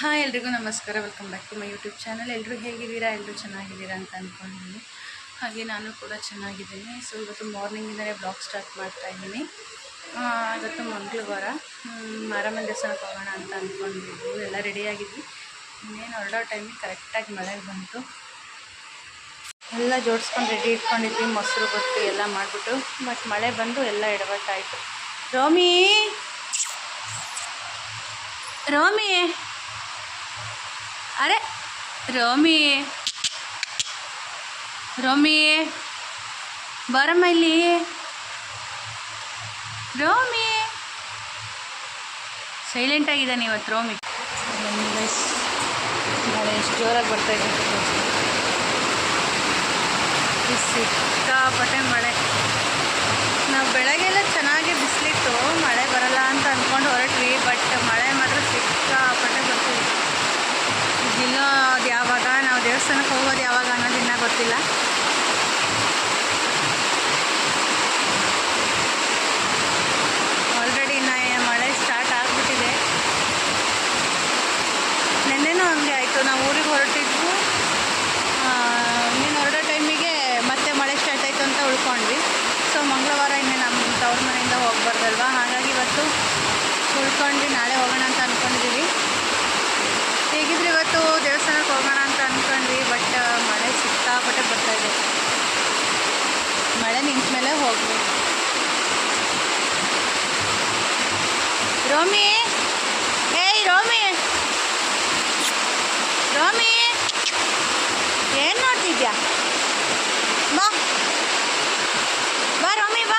Hi, ಎಲ್ರಿಗೂ ನಮಸ್ಕಾರ. Welcome back to my YouTube channel ಎಲ್ಲರೂ ಹೇಗಿದ್ದೀರಾ? ಎಲ್ಲರೂ ಚೆನ್ನಾಗಿದ್ದೀರಾ ಅಂತ ಅಂದ್ಕೊಂಡಿದ್ದೀನಿ ಹಾಗೆ ನಾನು ಕೂಡ ಚೆನ್ನಾಗಿದ್ದೀನಿ. ಸೊ ಇವತ್ತು ಮಾರ್ನಿಂಗಿಂದಲೇ ಬ್ಲಾಗ್ ಸ್ಟಾರ್ಟ್ ಮಾಡ್ತಾ ಇದ್ದೀನಿ. ಇವತ್ತು ಮಂಗಳವಾರ. ಮಾರಮ್ಮನ ದೇವಸ್ಥಾನಕ್ಕೆ ಹೋಗೋಣ ಅಂತ ಅಂದ್ಕೊಂಡಿದ್ವಿ ಎಲ್ಲ ರೆಡಿಯಾಗಿದ್ವಿ ಇನ್ನೇನು ಹೊರಡೋ ಟೈಮಿಗೆ ಕರೆಕ್ಟಾಗಿ ಮಳೆ ಬಂತು. ಎಲ್ಲ ಜೋಡಿಸ್ಕೊಂಡು ರೆಡಿ ಇಟ್ಕೊಂಡಿದ್ವಿ. ಮೊಸರು ಬತ್ತಿ ಎಲ್ಲ ಮಾಡಿಬಿಟ್ಟು. ಬಟ್ ಮಳೆ ಬಂದು ಎಲ್ಲ ಎಡವಟ್ಟಾಯಿತು. ರೋಮಿ! ರೋಮಿ! ಅರೆ, ರೋಮಿ. ರೋಮಿ, ಬರಮ್ಮ ಇಲ್ಲಿ. ರೋಮಿ. ಸೈಲೆಂಟ್ ಆಗಿದ್ದಾನೆ ಇವತ್ತು ರೋಮಿ. ಎಷ್ಟು ಜೋರಾಗಿ ಬರ್ತಾ ಇದೆ. ಸಿಕ್ಕಾಪಟ್ಟೆ ಮಳೆ. ನಾವು ಬೆಳಗ್ಗೆಲ್ಲ ಚೆನ್ನಾಗಿ ಬಿಸಿಲಿತ್ತು, ಮಳೆ ಬರಲ್ಲ ಅಂತ ಅಂದ್ಕೊಂಡು ಹೊರಟ್ವಿ ಬಟ್ ಮಳೆ ಇದಿನ್ನೂ ಅದು ಯಾವಾಗ, ನಾವು ದೇವಸ್ಥಾನಕ್ಕೆ ಹೋಗೋದು ಯಾವಾಗ ಅನ್ನೋದು ಇನ್ನೂ ಗೊತ್ತಿಲ್ಲ. ಆಲ್ರೆಡಿ ಇನ್ನು ಮಳೆ ಸ್ಟಾರ್ಟ್ ಆಗಿಬಿಟ್ಟಿದೆ. ನಿನ್ನೆನೂ ಹಂಗೆ ಆಯಿತು. ನಾವು ಊರಿಗೆ ಹೊರಟಿದ್ವು. ನೀನು ಹೊರಡೋ ಟೈಮಿಗೆ ಮತ್ತೆ ಮಳೆ ಸ್ಟಾರ್ಟ್ ಆಯಿತು ಅಂತ ಉಳ್ಕೊಂಡ್ವಿ. ಸೊ ಮಂಗಳವಾರ ಇನ್ನೇ ನಮ್ಮ ತವ್ರ ಮನೆಯಿಂದ ಹೋಗ್ಬಾರ್ದಲ್ವಾ? ಹಾಗಾಗಿ ಇವತ್ತು ಉಳ್ಕೊಂಡ್ವಿ. ನಾಳೆ ಹೋಗೋಣ ಅಂತ ಅಂದ್ಕೊಂಡಿದ್ದೀವಿ ಹೇಗಿದ್ರೆ ಇವತ್ತು ದೇವಸ್ಥಾನಕ್ಕೆ ಹೋಗೋಣ ಅಂತ ಅಂದ್ಕೊಂಡ್ವಿ ಬಟ್ ಮಳೆ ಸಿಕ್ಕಾಪಟ್ಟೆ ಬರ್ತಾ ಇದೆ. ಮಳೆ ನಿಂತ ಮೇಲೆ ಹೋಗ್ಬೇಕು. ರೋಮಿ! ಏಯ್, ರೋಮಿ ಏನು ನೋಡ್ತಿದ್ಯಾ ಬಾ ಬಾ ರೋಮಿ ಬಾ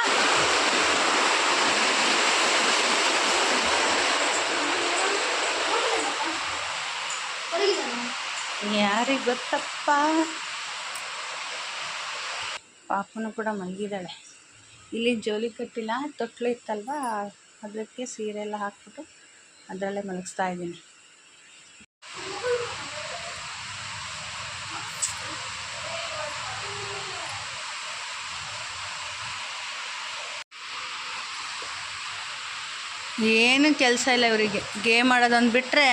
ಯಾರಿಗೆ ಗೊತ್ತಪ್ಪ? ಪಾಪನು ಕೂಡ ಮಲಗಿದ್ದಾಳೆ. ಇಲ್ಲಿ ಜೋಲಿ ಕಟ್ಟಿಲ್ಲ, ತೊಟ್ಲು ಇತ್ತಲ್ವ? ಅದಕ್ಕೆ ಸೀರೆ ಎಲ್ಲ ಹಾಕ್ಬಿಟ್ಟು ಅದರಲ್ಲೇ ಮಲಗಿಸ್ತಾ ಇದ್ದೀನಿ. ಏನು ಕೆಲಸ ಇಲ್ಲ ಇವರಿಗೆ. ಗೇಮ್ ಆಡೋದೊಂದು ಬಿಟ್ಟರೆ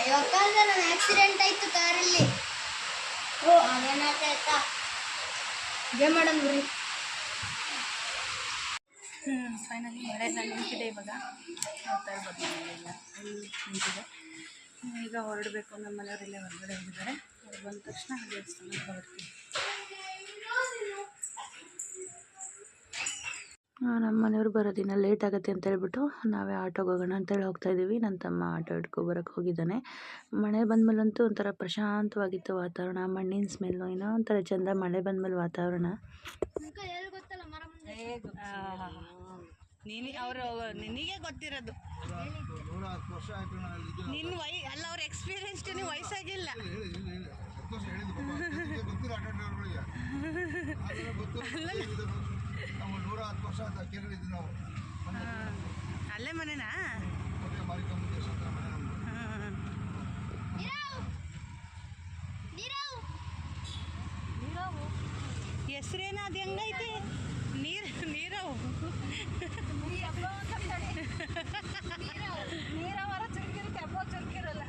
ಇವಾಗ ಕಾಲದಲ್ಲಿ ಒಂದು ಆಕ್ಸಿಡೆಂಟ್ ಆಯ್ತು ಕಾರಲ್ಲಿ. ಓ, ಅದೇನಾಯ್ತಾ ಗೇಮ್ ಮಾಡೋಣ ಬಿಡ್ರಿ ಹ್ಞೂ ಫೈನಲಿ ಮಳೆ ಎಲ್ಲ ನಿಂತಿದೆ ಇವಾಗ. ನಿಂತಿದೆ. ಈಗ ಹೊರಡಬೇಕು ನಮ್ಮ ಮನೆಯವರೆಲ್ಲ ಹೊರಗಡೆ ಹೋಗಿದ್ದಾರೆ. ಅವ್ರು ಬಂದ ತಕ್ಷಣ ದೇವಸ್ಥಾನಕ್ಕೆ ಹೊರಡ್ತೀವಿ. ನಮ್ಮ ಮನೆಯವ್ರು ಬರೋದಿನ ಲೇಟ್ ಆಗುತ್ತೆ ಅಂತ ಹೇಳ್ಬಿಟ್ಟು ನಾವೇ ಆಟೋಗೆ ಹೋಗೋಣ ಅಂತೇಳಿ ಹೋಗ್ತಾ ಇದ್ದೀವಿ ನನ್ನ ತಮ್ಮ ಆಟೋ ಹಿಡ್ಕೊ ಬರೋಕ್ಕೆ ಹೋಗಿದ್ದಾನೆ. ಮಳೆ ಬಂದಮೇಲಂತೂ ಒಂಥರ ಪ್ರಶಾಂತವಾಗಿತ್ತು ವಾತಾವರಣ ಮಣ್ಣಿನ ಸ್ಮೆಲ್ಲು ಏನೋ ಒಂಥರ ಚಂದ ಮಳೆ ಬಂದಮೇಲೆ ವಾತಾವರಣ. ಎಲ್ಲಿ ಗೊತ್ತಲ್ಲ ಮರ ನೀನು ಅವರು ನಿನಗೆ ಗೊತ್ತಿರೋದು. ನಿನ್ನ ವೈ ಅಲ್ಲ ಅವ್ರ ಎಕ್ಸ್ಪೀರಿಯನ್ಸ್ ನೀವು ವಯಸ್ಸಾಗಿಲ್ಲ. ನಾವು ನೂರ ಹತ್ತು ವರ್ಷ ಅಂತ ಕೇಳಿದ್ವಿ ನಾವು. ಅಲ್ಲೇ ಮನೆನಾ ಮತ್ತೆ ಮಾರಿಕಮ್ಮ ದೇವಸ್ಥಾನ ಮನೆ ನಮ್ದು. ಹೆಸ್ರೇನ ಅದು ಹೆಂಗೈತೆ ನೀರು ನೀರವು ನೀರಾವರ ಚುರುಕಿರುತ್ತೆ ಹಬ್ಬ ಚುರುಕಿರಲ್ಲ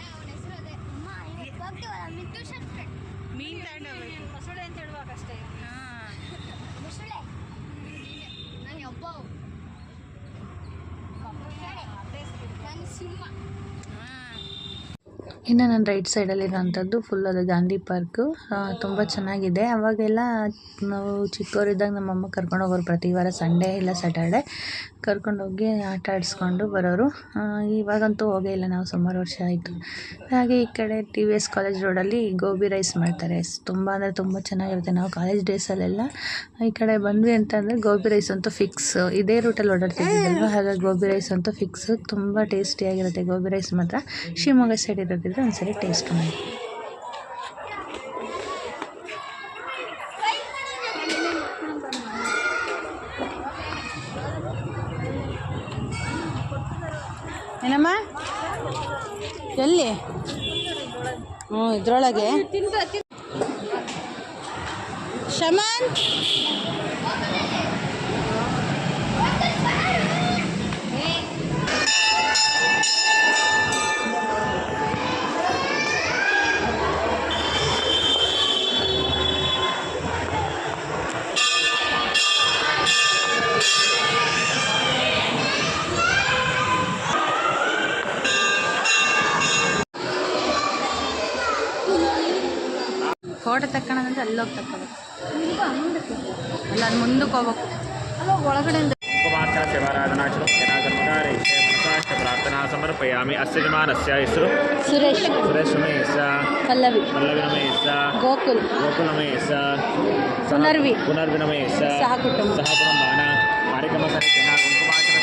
ಅವನ ಹೆಸರು ಅದೇ ಅಮ್ಮ ಇವತ್ತು ಹೋಗ್ತೀವಲ್ಲ ಮಿದ್ದು ಶಕ್ತಿ ಮೀನು ತಗೊಂಡೋಗ್ಬೇಕು ಮೊಸಳೆ ಅಂತ ಹೇಳ್ಬೇಕಷ್ಟೇ ಹಾಂ ಮೊಸಳೆ ನಾನು ಹಬ್ಬ ನಾನು ಸಿಂಹ ಇನ್ನು ನನ್ನ ರೈಟ್ ಸೈಡಲ್ಲಿರೋಂಥದ್ದು ಫುಲ್ ಅದು ಗಾಂಧಿ ಪಾರ್ಕು ತುಂಬ ಚೆನ್ನಾಗಿದೆ. ಅವಾಗೆಲ್ಲ ನಾವು ಚಿಕ್ಕವರಿದ್ದಾಗ ನಮ್ಮಮ್ಮ ಕರ್ಕೊಂಡು ಹೋಗೋರು ಪ್ರತಿ ವಾರ ಸಂಡೇ ಇಲ್ಲ ಸ್ಯಾಟರ್ಡೆ ಕರ್ಕೊಂಡೋಗಿ ಆಟ ಆಡಿಸ್ಕೊಂಡು ಬರೋರು. ಇವಾಗಂತೂ ಹೋಗೇ ಇಲ್ಲ, ನಾವು ಸುಮಾರು ವರ್ಷ ಆಯಿತು. ಹಾಗೆ ಈ ಕಡೆ ಟಿ ವಿ ಎಸ್ ಕಾಲೇಜ್ ರೋಡಲ್ಲಿ ಗೋಬಿ ರೈಸ್ ಮಾಡ್ತಾರೆ. ತುಂಬ ಅಂದರೆ ತುಂಬ ಚೆನ್ನಾಗಿರುತ್ತೆ. ನಾವು ಕಾಲೇಜ್ ಡೇಸಲ್ಲೆಲ್ಲ ಈ ಕಡೆ ಬಂದ್ವಿ ಅಂತಂದರೆ ಗೋಬಿ ರೈಸ್ ಅಂತೂ ಫಿಕ್ಸ್ ಇದೇ ರೂಟಲ್ಲಿ ಓಡಾಡ್ತಿದ್ದೀವಲ್ವ ಹಾಗಾಗಿ ಗೋಬಿ ರೈಸ್ ಅಂತೂ ಫಿಕ್ಸ್ ತುಂಬ ಟೇಸ್ಟಿಯಾಗಿರುತ್ತೆ ಗೋಬಿ ರೈಸ್ ಮಾತ್ರ. ಶಿವಮೊಗ್ಗ ಸೈಡ್ ಇರೋದಿದ್ರೆ ಒಂದ್ಸರಿ ಟೇಸ್ಟ್ ಮಾಡಿ. ಎಲ್ಲಿ? ಹ್ಞೂ ಇದ್ರೊಳಗೆ. ಶಮನ್? ತೋಟ ತಕ್ಕಣದಂದ್ರೆ ಅಲ್ಲಿ ಹೋಗಿ ತಕ್ಕೋಬೇಕು ಅಲ್ಲ ಅದು ಮುಂದಕ್ಕೆ ಹೋಗ್ಬೇಕು ಅಲ್ಲ ಒಳಗಡೆ ಪ್ರಾರ್ಥನಾ ಸಮರ್ಪಯಾಮಿ ಅಸ್ಯ ವಿಮಾನಸ್ಯ ಹೆಸರು ಸುರೇಶ್ ಸುರೇಶ್ ನಮೇಶ ಪಲ್ಲವಿ ಪಲ್ಲವಿ ನಮೇಶ ಗೋಕುಲ್ ಗೋಕುಲ್ ನಮೇಶ ಪುನರ್ವಿ ಪುನರ್ವಿ ನಮೇಶ ಸಹ ಕುಟುಂಬ ಸಹ ಕುಟುಂಬಾನ ಕಾರ್ಯಕ್ರಮ ಸರಿಸಿನ ಕುಂಕುಮಾಚನ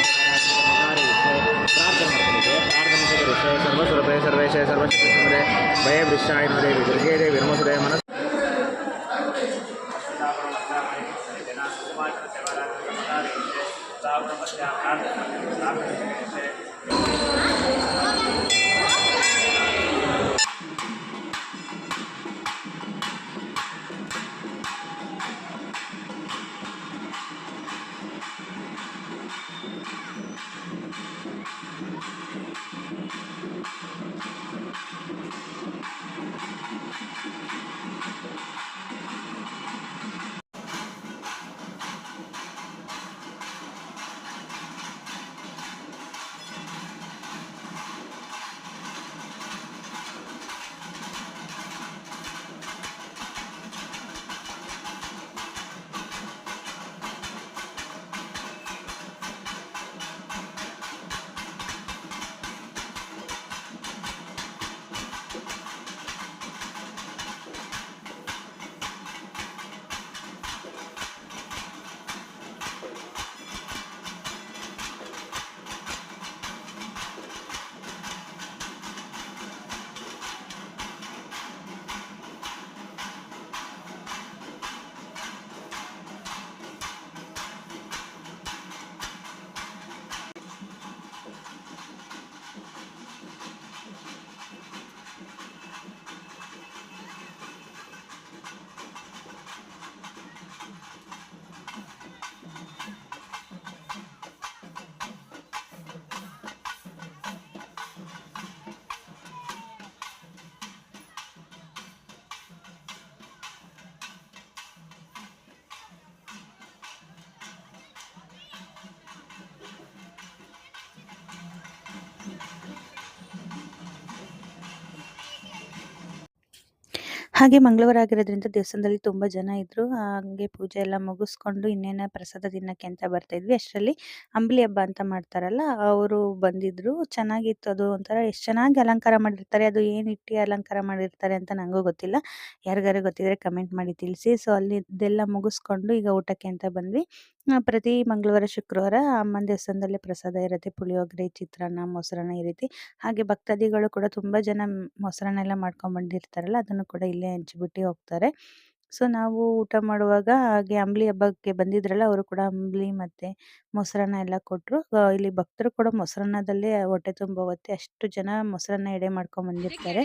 ಪ್ರಾರ್ಥನೆ ಮಾಡ್ಕೊಂಡಿದ್ದೆ ಪ್ರಾರ್ಥನೆ ಸರ್ವಸುರಭೆ ಸರ್ವೇಶ ಸರ್ವಶಕ್ತಿ ಭಯ ವೃಕ್ಷಾಯ ನುರೇ ವಿದುರ್ಗೇ ಮನಸ್ಸು Amen. ಹಾಗೆ ಮಂಗಳವಾರ ಆಗಿರೋದ್ರಿಂದ ದೇವಸ್ಥಾನದಲ್ಲಿ ತುಂಬ ಜನ ಇದ್ದರು ಹಾಗೆ ಪೂಜೆ ಎಲ್ಲ ಮುಗಿಸ್ಕೊಂಡು ಇನ್ನೇನು ಪ್ರಸಾದ ತಿನ್ನೋಕ್ಕೆ ಅಂತ ಬರ್ತಾಯಿದ್ವಿ ಅಷ್ಟರಲ್ಲಿ ಅಂಬಲಿ ಹಬ್ಬ ಅಂತ ಮಾಡ್ತಾರಲ್ಲ, ಅವರು ಬಂದಿದ್ದರು ಚೆನ್ನಾಗಿತ್ತು ಅದು ಒಂಥರ ಎಷ್ಟು ಚೆನ್ನಾಗಿ ಅಲಂಕಾರ ಮಾಡಿರ್ತಾರೆ. ಅದು ಏನು ಇಟ್ಟು ಅಲಂಕಾರ ಮಾಡಿರ್ತಾರೆ ಅಂತ ನನಗೂ ಗೊತ್ತಿಲ್ಲ. ಯಾರಿಗಾರು ಗೊತ್ತಿದ್ರೆ ಕಮೆಂಟ್ ಮಾಡಿ ತಿಳಿಸಿ. ಸೊ ಅಲ್ಲಿದ್ದೆಲ್ಲ ಮುಗಿಸ್ಕೊಂಡು ಈಗ ಊಟಕ್ಕೆ ಅಂತ ಬಂದ್ವಿ. ಪ್ರತಿ ಮಂಗಳವಾರ ಶುಕ್ರವಾರ ಅಮ್ಮನ ದೇವಸ್ಥಾನದಲ್ಲಿ ಪ್ರಸಾದ ಇರುತ್ತೆ. ಪುಳಿಯೋಗರೆ ಚಿತ್ರಾನ್ನ ಮೊಸರನ್ನ ಈ ರೀತಿ. ಹಾಗೆ ಭಕ್ತಾದಿಗಳು ಕೂಡ ತುಂಬ ಜನ ಮೊಸರನ್ನ ಎಲ್ಲ ಮಾಡ್ಕೊಂಡು ಬಂದಿರ್ತಾರಲ್ಲ ಅದನ್ನು ಕೂಡ ಇಲ್ಲೇ ಹಂಚಿಬಿಟ್ಟು ಹೋಗ್ತಾರೆ. ಸೊ ನಾವು ಊಟ ಮಾಡುವಾಗ ಹಾಗೆ ಅಂಬ್ಲಿ ಹಬ್ಬಕ್ಕೆ ಬಂದಿದ್ರಲ್ಲ ಅವರು ಕೂಡ ಅಂಬ್ಲಿ ಮತ್ತು ಮೊಸರನ್ನ ಎಲ್ಲ ಕೊಟ್ಟರು ಇಲ್ಲಿ ಭಕ್ತರು ಕೂಡ ಮೊಸರನ್ನದಲ್ಲೇ ಹೊಟ್ಟೆ ತುಂಬ ಹೋಗುತ್ತೆ ಅಷ್ಟು ಜನ ಮೊಸರನ್ನ ಎಡೆ ಮಾಡ್ಕೊಂಡು ಬಂದಿರ್ತಾರೆ.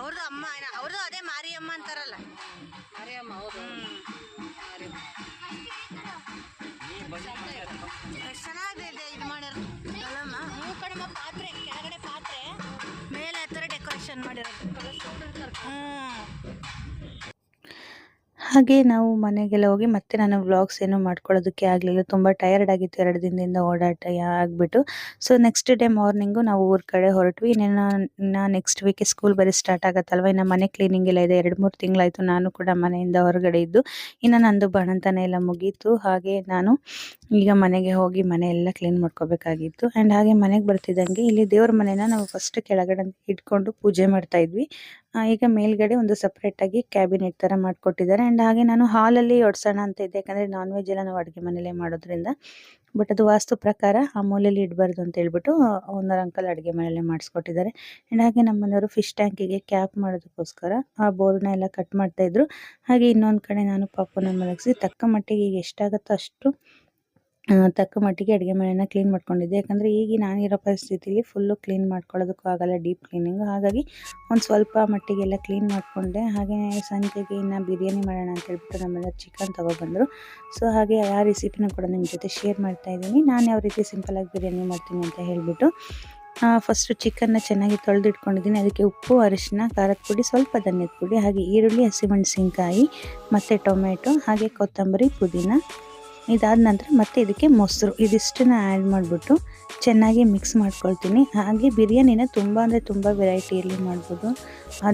ಅವ್ರದ್ದು ಅಮ್ಮ ಅವ್ರದ್ದು ಅದೇ ಮಾರಿಯಮ್ಮ ಅಂತಾರಲ್ಲ. ಎಷ್ಟ್ ಹಾಗೆ ನಾವು ಮನೆಗೆಲ್ಲ ಹೋಗಿ ಮತ್ತೆ ನಾನು ವ್ಲಾಗ್ಸ್ ಏನು ಮಾಡ್ಕೊಳ್ಳೋದಕ್ಕೆ ಆಗಲಿಲ್ಲ. ತುಂಬ ಟಯರ್ಡ್ ಆಗಿತ್ತು ಎರಡು ದಿನದಿಂದ ಓಡಾಟ ಆಗಿಬಿಟ್ಟು. ಸೊ ನೆಕ್ಸ್ಟ್ ಡೇ ಮಾರ್ನಿಂಗು ನಾವು ಊರ ಕಡೆ ಹೊರಟ್ವಿ. ಇನ್ನೇನು ಇನ್ನು ನೆಕ್ಸ್ಟ್ ವೀಕ್ ಸ್ಕೂಲ್ ಬರೀ ಸ್ಟಾರ್ಟ್ ಆಗುತ್ತಲ್ವ? ಇನ್ನು ಮನೆ ಕ್ಲೀನಿಂಗ್ ಎಲ್ಲ ಇದೆ. ಎರಡು, ಮೂರು ತಿಂಗಳಾಯಿತು ನಾನು ಕೂಡ ಮನೆಯಿಂದ ಹೊರಗಡೆ ಇದ್ದು. ಇನ್ನು ನಂದು ಬಣಂತನೇ ಎಲ್ಲ ಮುಗೀತು. ಹಾಗೆ ನಾನು ಈಗ ಮನೆಗೆ ಹೋಗಿ ಮನೆ ಎಲ್ಲ ಕ್ಲೀನ್ ಮಾಡ್ಕೋಬೇಕಾಗಿತ್ತು. ಆ್ಯಂಡ್ ಹಾಗೆ ಮನೆಗೆ ಬರ್ತಿದ್ದಂಗೆ ಇಲ್ಲಿ ದೇವ್ರ ಮನೆನ ನಾವು ಫಸ್ಟ್ ಕೆಳಗಡೆ ಇಟ್ಕೊಂಡು ಪೂಜೆ ಮಾಡ್ತಾ ಇದ್ವಿ. ಈಗ ಮೇಲ್ಗಡೆ ಒಂದು ಸಪ್ರೇಟಾಗಿ ಕ್ಯಾಬಿನೆಟ್ ತರ ಮಾಡಿಕೊಟ್ಟಿದ್ದಾರೆ. ಅಂಡ್ ಹಾಗೆ ನಾನು ಹಾಲಲ್ಲಿ ಒಡ್ಸೋಣ ಅಂತ ಇದ್ದೆ. ಯಾಕಂದ್ರೆ ನಾನ್ ವೆಜ್ ಎಲ್ಲ ನಾವು ಅಡುಗೆ ಮನೇಲೆ ಮಾಡೋದ್ರಿಂದ. ಬಟ್ ಅದು ವಾಸ್ತು ಪ್ರಕಾರ ಆ ಮೂಲೆಯಲ್ಲಿ ಇಡಬಾರ್ದು ಅಂತ ಹೇಳ್ಬಿಟ್ಟು ಓನರ್ ಅಂಕಲ್ ಅಡುಗೆ ಮನೆಯಲ್ಲೇ ಮಾಡಿಸ್ಕೊಟ್ಟಿದ್ದಾರೆ. ಆ್ಯಂಡ್ ಹಾಗೆ ನಮ್ಮ ಮನೆಯವರು ಫಿಶ್ ಟ್ಯಾಂಕಿಗೆ ಕ್ಯಾಪ್ ಮಾಡೋದಕ್ಕೋಸ್ಕರ ಆ ಬೋರ್ಡ್ನ ಎಲ್ಲ ಕಟ್ ಮಾಡ್ತಾಯಿದ್ರು ಹಾಗೆ ಇನ್ನೊಂದು ಕಡೆ ನಾನು ಪಾಪನ ಮಲಗಿಸಿ ತಕ್ಕ ಮಟ್ಟಿಗೆ ಈಗ ಎಷ್ಟಾಗುತ್ತೋ ಅಷ್ಟು ತಕ್ಕ ಮಟ್ಟಿಗೆ ಅಡುಗೆ ಮನೆಯನ್ನು ಕ್ಲೀನ್ ಮಾಡ್ಕೊಂಡಿದ್ದೆ. ಯಾಕಂದರೆ ಈಗ ನಾನಿರೋ ಪರಿಸ್ಥಿತಿಲಿ ಫುಲ್ಲು ಕ್ಲೀನ್ ಮಾಡ್ಕೊಳ್ಳೋದಕ್ಕೂ ಆಗಲ್ಲ ಡೀಪ್ ಕ್ಲೀನಿಂಗು ಹಾಗಾಗಿ ಒಂದು ಸ್ವಲ್ಪ ಮಟ್ಟಿಗೆಲ್ಲ ಕ್ಲೀನ್ ಮಾಡಿಕೊಂಡೆ. ಹಾಗೆ ಸಂಜೆಗೆ ಇನ್ನು ಬಿರಿಯಾನಿ ಮಾಡೋಣ ಅಂತ ಹೇಳ್ಬಿಟ್ಟು ನಮ್ಮೆಲ್ಲ ಚಿಕನ್ ತೊಗೊಬಂದರು. ಸೊ ಹಾಗೆ ಆ ರೆಸಿಪಿನ ಕೂಡ ನಿಮ್ಮ ಜೊತೆ ಶೇರ್ ಮಾಡ್ತಾ ಇದ್ದೀನಿ. ನಾನು ಯಾವ ರೀತಿ ಸಿಂಪಲಾಗಿ ಬಿರಿಯಾನಿ ಮಾಡ್ತೀನಿ ಅಂತ ಹೇಳಿಬಿಟ್ಟು ಫಸ್ಟು ಚಿಕನ್ನ ಚೆನ್ನಾಗಿ ತೊಳೆದಿಟ್ಕೊಂಡಿದ್ದೀನಿ. ಅದಕ್ಕೆ ಉಪ್ಪು ಅರಿಶಿನ ಖಾರದ ಪುಡಿ, ಸ್ವಲ್ಪ ಧನ್ಯದ ಪುಡಿ, ಹಾಗೆ ಈರುಳ್ಳಿ ಹಸಿಮೆಣಸಿನ್ಕಾಯಿ ಮತ್ತು ಟೊಮೆಟೊ ಹಾಗೆ ಕೊತ್ತಂಬರಿ, ಪುದೀನ. ಇದಾದ ನಂತರ ಮತ್ತೆ ಇದಕ್ಕೆ ಮೊಸರು. ಇದಿಷ್ಟನ್ನ ಆ್ಯಡ್ ಮಾಡಿಬಿಟ್ಟು ಚೆನ್ನಾಗಿ ಮಿಕ್ಸ್ ಮಾಡ್ಕೊಳ್ತೀನಿ. ಹಾಗೆ ಬಿರಿಯಾನಿನ ತುಂಬ ಅಂದರೆ ತುಂಬ ವೆರೈಟಿಯಲ್ಲಿ ಮಾಡ್ಬೋದು.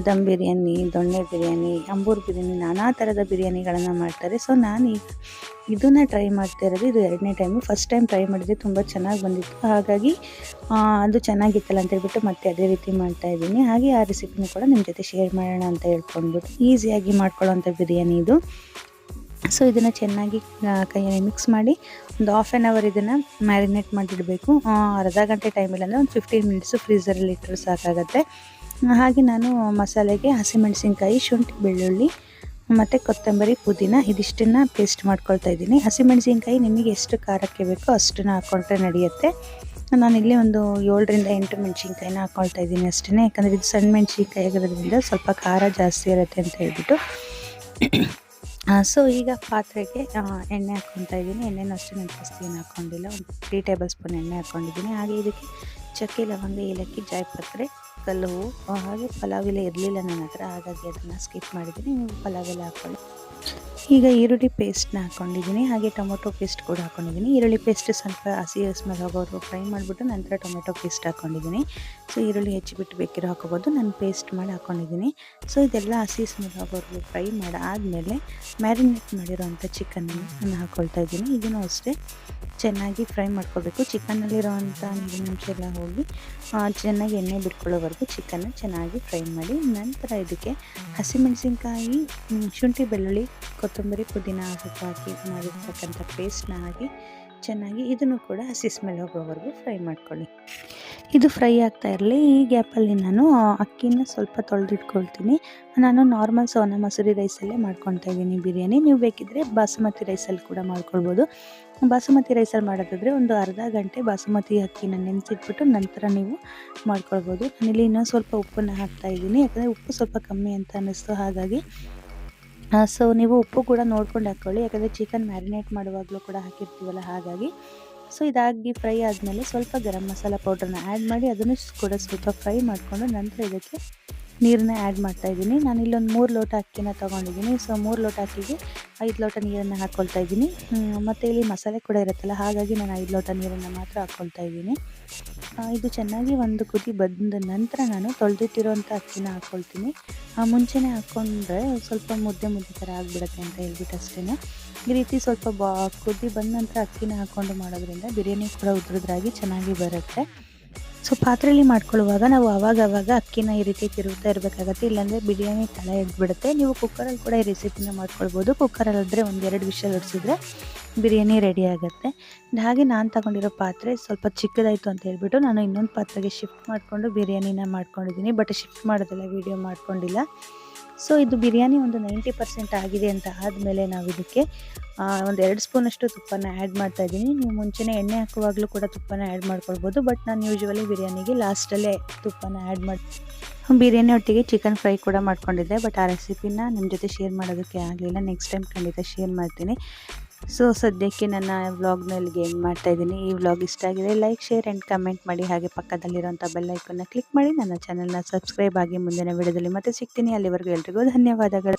ದಮ್ ಬಿರಿಯಾನಿ, ದೊಣ್ಣೆ ಬಿರಿಯಾನಿ, ಅಂಬೂರ್ ಬಿರಿಯಾನಿ ನಾನಾ ಥರದ ಬಿರಿಯಾನಿಗಳನ್ನು ಮಾಡ್ತಾರೆ. ಸೊ ನಾನು ಈಗ ಇದನ್ನು ಟ್ರೈ ಮಾಡ್ತಾ ಇರೋದು ಇದು ಎರಡನೇ ಟೈಮು ಫಸ್ಟ್ ಟೈಮ್ ಟ್ರೈ ಮಾಡಿದರೆ ತುಂಬ ಚೆನ್ನಾಗಿ ಬಂದಿತ್ತು. ಹಾಗಾಗಿ ಅದು ಚೆನ್ನಾಗಿತ್ತಲ್ಲ ಅಂತ ಹೇಳ್ಬಿಟ್ಟು ಮತ್ತೆ ಅದೇ ರೀತಿ ಮಾಡ್ತಾ ಇದ್ದೀನಿ. ಹಾಗೆ ಆ ರೆಸಿಪಿನೂ ಕೂಡ ನಿಮ್ಮ ಜೊತೆ ಶೇರ್ ಮಾಡೋಣ ಅಂತ ಹೇಳ್ಕೊಂಡ್ಬಿಟ್ಟು ಈಸಿಯಾಗಿ ಮಾಡ್ಕೊಳ್ಳೋವಂಥ ಬಿರಿಯಾನಿ ಇದು. ಸೊ ಇದನ್ನು ಚೆನ್ನಾಗಿ ಕೈಯಲ್ಲಿ ಮಿಕ್ಸ್ ಮಾಡಿ ಒಂದು ಹಾಫ್ ಆ್ಯನ್ ಅವರ್ ಇದನ್ನು ಮ್ಯಾರಿನೇಟ್ ಮಾಡಿಡಬೇಕು. ಅರ್ಧ ಗಂಟೆ ಟೈಮ್ ಅಂದರೆ ಒಂದು ಫಿಫ್ಟೀನ್ ಮಿನಿಟ್ಸು ಫ್ರೀಸರಲ್ಲಿ ಇಟ್ಟರೆ ಸಾಕಾಗುತ್ತೆ. ಹಾಗೆ ನಾನು ಮಸಾಲೆಗೆ ಹಸಿಮೆಣಸಿನ್ಕಾಯಿ, ಶುಂಠಿ, ಬೆಳ್ಳುಳ್ಳಿ ಮತ್ತು ಕೊತ್ತಂಬರಿ ಪುದೀನ ಇದಿಷ್ಟನ್ನು ಪೇಸ್ಟ್ ಮಾಡ್ಕೊಳ್ತಾ ಇದ್ದೀನಿ. ಹಸಿಮೆಣಸಿನ್ಕಾಯಿ ನಿಮಗೆ ಎಷ್ಟು ಖಾರಕ್ಕೆ ಬೇಕೋ ಅಷ್ಟನ್ನು ಹಾಕ್ಕೊಂಡ್ರೆ ನಡೆಯುತ್ತೆ. ನಾನಿಲ್ಲಿ ಒಂದು ಏಳರಿಂದ ಎಂಟು ಮೆಣಸಿನ್ಕಾಯಿನ ಹಾಕ್ಕೊಳ್ತಾ ಇದ್ದೀನಿ ಅಷ್ಟೇ ಯಾಕಂದರೆ ಇದು ಸಣ್ಣ ಮೆಣಸಿನ್ಕಾಯಿ ಆಗಿರೋದ್ರಿಂದ ಸ್ವಲ್ಪ ಖಾರ ಜಾಸ್ತಿ ಇರುತ್ತೆ ಅಂತ ಹೇಳ್ಬಿಟ್ಟು. ಸೊ ಈಗ ಪಾತ್ರೆಗೆ ಎಣ್ಣೆ ಹಾಕ್ಕೊತಾ ಇದ್ದೀನಿ. ಎಣ್ಣೆನೂ ಅಷ್ಟೇ ನಾನು ಜಾಸ್ತಿ ಏನು ಹಾಕ್ಕೊಂಡಿಲ್ಲ. ಒಂದು ತ್ರೀ ಟೇಬಲ್ ಸ್ಪೂನ್ ಎಣ್ಣೆ ಹಾಕ್ಕೊಂಡಿದ್ದೀನಿ. ಹಾಗೆ ಇದಕ್ಕೆ ಚಕ್ಕೆ, ಲವಂಗ, ಏಲಕ್ಕಿ, ಜಾಯಪತ್ರೆ ಕಲ್ಲು ಹಾಗೆ ಪಲಾವ್ ಇರಲಿಲ್ಲ ನನ್ನ ಹತ್ರ. ಹಾಗಾಗಿ ಅದನ್ನು ಸ್ಕಿಪ್ ಮಾಡಿದ್ದೀನಿ. ನೀವು ಪಲಾವ್ ಎಲ್ಲ ಹಾಕ್ಕೊಳ್ಳಿ. ಈಗ ಈರುಳ್ಳಿ ಪೇಸ್ಟ್ನ ಹಾಕ್ಕೊಂಡಿದ್ದೀನಿ ಹಾಗೆ ಟೊಮೊಟೊ ಪೇಸ್ಟ್ ಕೂಡ ಹಾಕ್ಕೊಂಡಿದ್ದೀನಿ ಈರುಳ್ಳಿ ಪೇಸ್ಟ್ ಸ್ವಲ್ಪ ಹಸಿ ಸ್ಮೆಲ್ ಹೋಗೋರು ಫ್ರೈ ಮಾಡಿಬಿಟ್ಟು ನಂತರ ಟೊಮೆಟೊ ಪೇಸ್ಟ್ ಹಾಕ್ಕೊಂಡಿದ್ದೀನಿ ಸೊ, ಈರುಳ್ಳಿ ಹೆಚ್ಚಿಬಿಟ್ಟು ಬೇಕಿರೋ ಹಾಕೋಬೋದು. ನಾನು ಪೇಸ್ಟ್ ಮಾಡಿ ಹಾಕ್ಕೊಂಡಿದ್ದೀನಿ ಸೊ, ಇದೆಲ್ಲ ಹಸಿ ಸ್ಮೆಲ್ ಹೋಗೋರ್ಗು ಫ್ರೈ ಮಾಡಿ ಆದಮೇಲೆ ಮ್ಯಾರಿನೇಟ್ ಮಾಡಿರೋವಂಥ ಚಿಕನನ್ನು ನಾನು ಹಾಕ್ಕೊಳ್ತಾ ಇದ್ದೀನಿ. ಇದನ್ನು ಅಷ್ಟೇ. ಚೆನ್ನಾಗಿ ಫ್ರೈ ಮಾಡ್ಕೋಬೇಕು. ಚಿಕನ್ನಲ್ಲಿರೋವಂಥ ನೀರಿನಂಶ ಎಲ್ಲ ಹೋಗಿ ಚೆನ್ನಾಗಿ ಎಣ್ಣೆ ಬಿಟ್ಕೊಳ್ಳೋವರೆಗೂ ಚಿಕನ್ನ ಚೆನ್ನಾಗಿ ಫ್ರೈ ಮಾಡಿ, ನಂತರ ಇದಕ್ಕೆ ಹಸಿಮೆಣಸಿನ್ಕಾಯಿ ಶುಂಠಿ, ಬೆಳ್ಳುಳ್ಳಿ, ಕೊತ್ತಂಬರಿ ಪುದೀನ, ಸ್ವಲ್ಪ ಹಾಕಿ ಮಾಡಿರ್ತಕ್ಕಂಥ ಪೇಸ್ಟ್ನ ಹಾಕಿ ಚೆನ್ನಾಗಿ ಇದನ್ನು ಕೂಡ ಹಸಿ ಸ್ಮೆಲ್ ಹೋಗೋವರೆಗೂ ಫ್ರೈ ಮಾಡ್ಕೊಳ್ಳಿ. ಇದು ಫ್ರೈ ಆಗ್ತಾ ಇರಲಿ, ಈ ಗ್ಯಾಪಲ್ಲಿ ನಾನು ಅಕ್ಕಿನ ಸ್ವಲ್ಪ ತೊಳೆದಿಟ್ಕೊಳ್ತೀನಿ. ನಾನು ನಾರ್ಮಲ್ ಸೋನಾ ಮಸೂರಿ ರೈಸಲ್ಲೇ ಮಾಡ್ಕೊತಾ ಇದ್ದೀನಿ ಬಿರಿಯಾನಿ. ನೀವು ಬೇಕಿದ್ದರೆ ಬಾಸುಮತಿ ರೈಸಲ್ಲಿ ಕೂಡ ಮಾಡ್ಕೊಳ್ಬೋದು. ಬಾಸುಮತಿ ರೈಸಲ್ಲಿ ಮಾಡೋದಾದರೆ ಒಂದು ಅರ್ಧ ಗಂಟೆ ಬಾಸುಮತಿ ಅಕ್ಕಿನ ನೆನೆಸಿಟ್ಬಿಟ್ಟು ನಂತರ ನೀವು ಮಾಡ್ಕೊಳ್ಬೋದು. ನಾನಿಲ್ಲಿ ಇನ್ನೊಂದು ಸ್ವಲ್ಪ ಉಪ್ಪನ್ನು ಹಾಕ್ತಾ ಇದ್ದೀನಿ. ಯಾಕಂದರೆ ಉಪ್ಪು ಸ್ವಲ್ಪ ಕಮ್ಮಿ ಅಂತ ಅನ್ನಿಸ್ತು. ಹಾಗಾಗಿ ಸೊ ನೀವು ಉಪ್ಪು ಕೂಡ ನೋಡ್ಕೊಂಡು ಹಾಕ್ಕೊಳ್ಳಿ ಯಾಕಂದರೆ ಚಿಕನ್ ಮ್ಯಾರಿನೇಟ್ ಮಾಡುವಾಗಲೂ ಕೂಡ ಹಾಕಿರ್ತೀವಲ್ಲ, ಹಾಗಾಗಿ ಸೊ ಇದಾಗಿ ಫ್ರೈ ಆದಮೇಲೆ ಸ್ವಲ್ಪ ಗರಂ ಮಸಾಲ ಪೌಡ್ರನ್ನ ಆ್ಯಡ್ ಮಾಡಿ ಅದನ್ನು ಕೂಡ ಸ್ವಲ್ಪ ಫ್ರೈ ಮಾಡಿಕೊಂಡು ನಂತರ ಇದಕ್ಕೆ ನೀರನ್ನ ಆ್ಯಡ್ ಮಾಡ್ತಾ ಇದ್ದೀನಿ. ನಾನು ಇಲ್ಲೊಂದು ಮೂರು ಲೋಟ ಅಕ್ಕಿನ ತೊಗೊಂಡಿದ್ದೀನಿ. ಸೊ ಮೂರು ಲೋಟ ಅಕ್ಕಿಗೆ ಐದು ಲೋಟ ನೀರನ್ನು ಹಾಕ್ಕೊಳ್ತಾ ಇದ್ದೀನಿ. ಮತ್ತು ಇಲ್ಲಿ ಮಸಾಲೆ ಕೂಡ ಇರುತ್ತಲ್ಲ, ಹಾಗಾಗಿ ನಾನು ಐದು ಲೋಟ ನೀರನ್ನು ಮಾತ್ರ ಹಾಕ್ಕೊಳ್ತಾ ಇದ್ದೀನಿ. ಇದು ಚೆನ್ನಾಗಿ ಒಂದು ಕುದಿ ಬಂದ ನಂತರ ನಾನು ತೊಳೆದಿಟ್ಟಿರೋಂಥ ಅಕ್ಕಿನ ಹಾಕ್ಕೊಳ್ತೀನಿ ಮುಂಚೆನೇ ಹಾಕ್ಕೊಂಡ್ರೆ ಸ್ವಲ್ಪ ಮುದ್ದೆ ಮುದ್ದೆ ಥರ ಆಗಿಬಿಡುತ್ತೆ ಅಂತ ಹೇಳ್ಬಿಟ್ಟು ಅಷ್ಟೇ ಈ ರೀತಿ ಸ್ವಲ್ಪ ಬಾ, ಕುದಿ ಬಂದ ನಂತರ ಅಕ್ಕಿನ ಹಾಕ್ಕೊಂಡು ಮಾಡೋದ್ರಿಂದ ಬಿರಿಯಾನಿ ಕೂಡ ಉದ್ರದ್ರಾಗಿ ಚೆನ್ನಾಗಿ ಬರುತ್ತೆ. ಸೊ ಪಾತ್ರೆಯಲ್ಲಿ ಮಾಡ್ಕೊಳ್ಳುವಾಗ ನಾವು ಅವಾಗವಾಗ ಅವಾಗ ಅಕ್ಕಿನ ಈ ರೀತಿ ತಿರುಗ್ತಾ ಇರಬೇಕಾಗತ್ತೆ. ಇಲ್ಲಾಂದರೆ ಬಿರಿಯಾನಿ ತಳ ಎದ್ಬಿಡುತ್ತೆ. ನೀವು ಕುಕ್ಕರಲ್ಲಿ ಕೂಡ ಈ ರೆಸಿಪಿನ ಮಾಡ್ಕೊಳ್ಬೋದು. ಕುಕ್ಕರಲ್ಲಾದರೆ ಒಂದೆರಡು ವಿಷಲ್ ಹೊಡಿಸಿದ್ರೆ ಬಿರಿಯಾನಿ ರೆಡಿ ಆಗುತ್ತೆ. ಹಾಗೆ ನಾನು ತಗೊಂಡಿರೋ ಪಾತ್ರೆ ಸ್ವಲ್ಪ ಚಿಕ್ಕದಾಯಿತು ಅಂತ ಹೇಳ್ಬಿಟ್ಟು ನಾನು ಇನ್ನೊಂದು ಪಾತ್ರೆಗೆ ಶಿಫ್ಟ್ ಮಾಡಿಕೊಂಡು ಬಿರಿಯಾನಿನ ಮಾಡ್ಕೊಂಡಿದ್ದೀನಿ. ಬಟ್ ಶಿಫ್ಟ್ ಮಾಡೋದೆಲ್ಲ ವೀಡಿಯೋ ಮಾಡ್ಕೊಂಡಿಲ್ಲ. ಸೊ ಇದು ಬಿರಿಯಾನಿ ಒಂದು ನೈಂಟಿ ಪರ್ಸೆಂಟ್ ಆಗಿದೆ ಅಂತ ಆದಮೇಲೆ ನಾವು ಇದಕ್ಕೆ ಒಂದು ಎರಡು ಸ್ಪೂನಷ್ಟು ತುಪ್ಪನ ಆ್ಯಡ್ ಮಾಡ್ತಾ ಇದ್ದೀನಿ. ನೀವು ಮುಂಚೆನೇ ಎಣ್ಣೆ ಹಾಕುವಾಗಲೂ ಕೂಡ ತುಪ್ಪನ ಆ್ಯಡ್ ಮಾಡ್ಕೊಳ್ಬೋದು ಬಟ್ ನಾನು ಯೂಶ್ವಲಿ ಬಿರಿಯಾನಿಗೆ ಲಾಸ್ಟಲ್ಲೇ ತುಪ್ಪನ ಆ್ಯಡ್ ಮಾಡಿ, ಬಿರಿಯಾನಿ ಒಟ್ಟಿಗೆ ಚಿಕನ್ ಫ್ರೈ ಕೂಡ ಮಾಡ್ಕೊಂಡಿದ್ದೆ ಬಟ್ ಆ ರೆಸಿಪಿನ ನಿಮ್ಮ ಜೊತೆ ಶೇರ್ ಮಾಡೋದಕ್ಕೆ ಆಗಲಿಲ್ಲ. ನೆಕ್ಸ್ಟ್ ಟೈಮ್ ಖಂಡಿತ ಶೇರ್ ಮಾಡ್ತೀನಿ. ಸೊ ಸದ್ಯಕ್ಕೆ ನನ್ನ ವ್ಲಾಗ್ನ ಇಲ್ಲಿಗೆ ಏನು ಮಾಡ್ತಾ ಇದ್ದೀನಿ. ಈ ವ್ಲಾಗ್ ಇಷ್ಟ ಆಗಿದೆ ಲೈಕ್ ಶೇರ್ ಆ್ಯಂಡ್ ಕಮೆಂಟ್ ಮಾಡಿ. ಹಾಗೆ ಪಕ್ಕದಲ್ಲಿರುವಂಥ ಬೆಲ್ಲೈಕನ್ನ ಕ್ಲಿಕ್ ಮಾಡಿ. ನನ್ನ ಚಾನಲ್ನ ಸಬ್ಸ್ಕ್ರೈಬ್ ಆಗಿ ಮುಂದಿನ ವಿಡಿಯೋದಲ್ಲಿ ಮತ್ತೆ ಸಿಗ್ತೀನಿ. ಅಲ್ಲಿವರೆಗೂ ಎಲ್ರಿಗೂ ಧನ್ಯವಾದಗಳು.